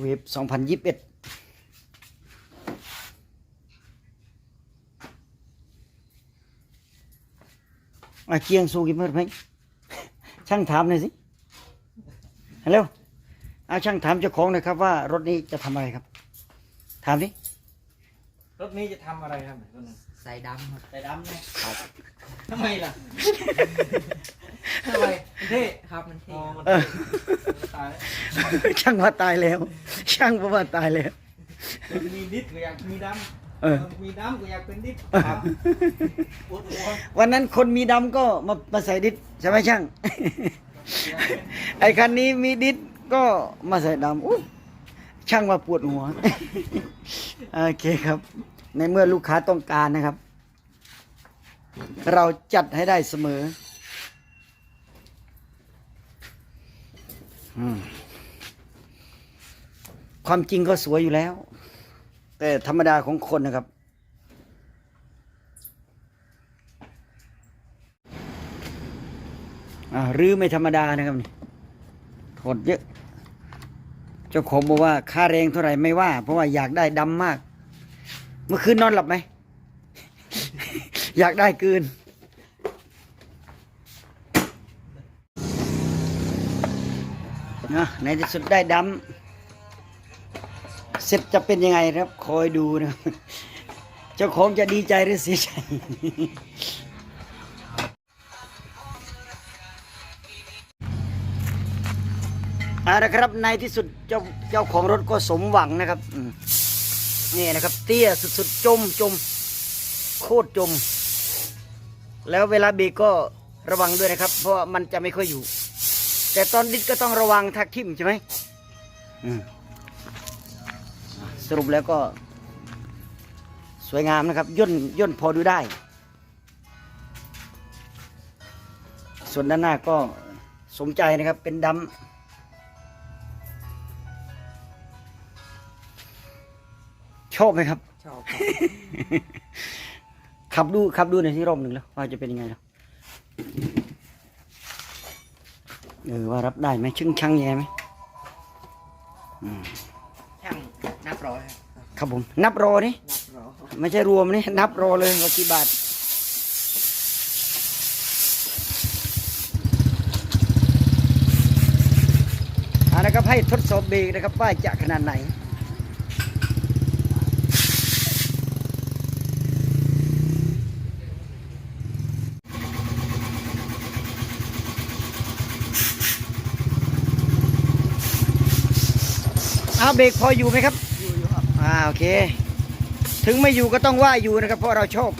เวฟสองพันยี่สิบเอ็ดอาเกียงสู้กินเมื่อไหร่ช่างถามหน่อยสิฮัลโหลเอาช่างถามเจ้าของหนะครับว่ารถนี้จะทำอะไรครับ ถามสิรถนี้จะทำอะไรครับรถนี้ใส่ดำครับใส่ดำเนี่ยทำไมล่ะทำไมมันเท่ครับมันเท่อ๋อมันเออตายแล้วช่างว่าตายแล้ว ช่างบอกว่าตายแล้ว มีดิสก็อยากมีดเออำมีดำก็อยากเป็นดิสครับปวดหัววันนั้นคนมีดำก็มามาใส่ดิสใช่ไหมช่าง ไอ้คันนี้มีดิสก็มาใส่ดำอุ๊ยช่างว่าปวดหัว โอเคครับ ในเมื่อลูกค้าต้องการนะครับ เราจัดให้ได้เสมออืม ความจริงก็สวยอยู่แล้ว แต่ธรรมดาของคนนะครับ รื้อไม่ธรรมดานะครับนี่ถอดเยอะ เจ้าของบอกว่าค่าแรงเท่าไหร่ไม่ว่า เพราะว่าอยากได้ดำมาก เมื่อคืนนอนหลับไหม อยากได้เกิน นะในที่สุดได้ดำเสร็จจะเป็นยังไงครับ คอยดูนะเจ้าของจะดีใจหรือเสียใจเอาละครับในที่สุดเจ้าเจ้าของรถก็สมหวังนะครับนี่นะครับ เตี้ยสุดๆจมจมโคตรจม แล้วเวลาเบรกก็ระวังด้วยนะครับ เพราะมันจะไม่ค่อยอยู่ แต่ตอนดิดก็ต้องระวังทักทิ่มใช่ไหมอืมสรุปแล้วก็ สวยงามนะครับ ย่นย่นพอดูได้ ส่วนด้านหน้าก็สมใจนะครับเป็นดำชอบไหมครับ ชอบครับ ขับดูขับดูหน่อยที่รอบหนึ่งแล้ว ว่าจะเป็นยังไงแล้ว เออว่ารับได้ไหมชึ่งชังแย่ไหมอืมช่างนับร้อยครับครับผมนับรอนี่นับร้อยไม่ใช่รวมนี่นับรอเลยว่ากี่บาทเอาละครับให้ทดสอบเบรกนะครับว่าจะขนาดไหน เอาเบรกพออยู่ไหมครับอยู่อยู่ครับอ่าโอเค ถึงไม่อยู่ก็ต้องว่าอยู่นะครับ เพราะเราชอบ